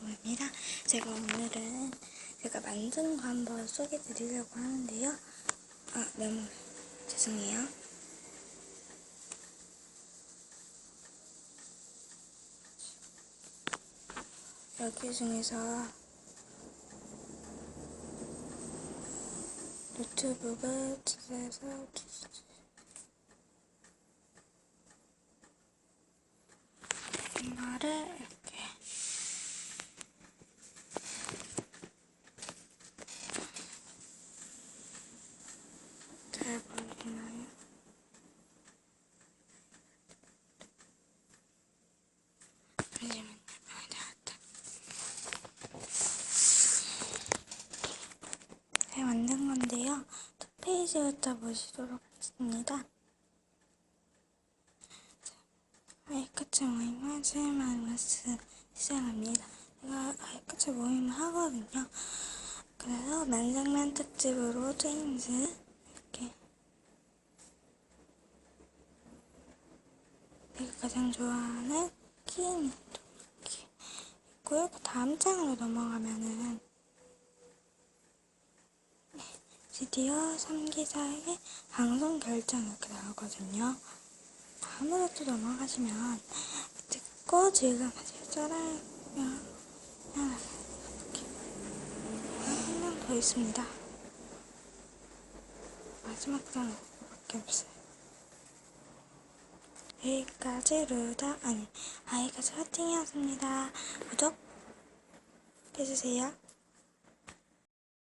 유튜브입니다. 제가 오늘은 제가 만든 거 한번 소개해 드리려고 하는데요. 아, 메모. 죄송해요. 여기 중에서 유튜브가 집에서 이거를 이렇게 잘 보이나요? 잠시만요. 아, 나왔다. 잘 만든 건데요. 첫 페이지부터 보시도록 하겠습니다. 아이카츠 모임은 실마우스 시작합니다. 제가 아이카츠 모임을 하거든요. 그래서 만장난 특집으로 트윈즈 이렇게 내가 가장 좋아하는 키인도 이렇게 있고요. 그 다음 장으로 넘어가면은 네, 드디어 3기사의 방송 결정 이렇게 나오거든요. 또 넘어가시면 듣고 즐거움하세요. 쩌라면 이렇게 한명 더 있습니다. 마지막 장밖에 없어요. 여기까지 루다 아니 아이까지 화팅이었습니다. 구독 해주세요.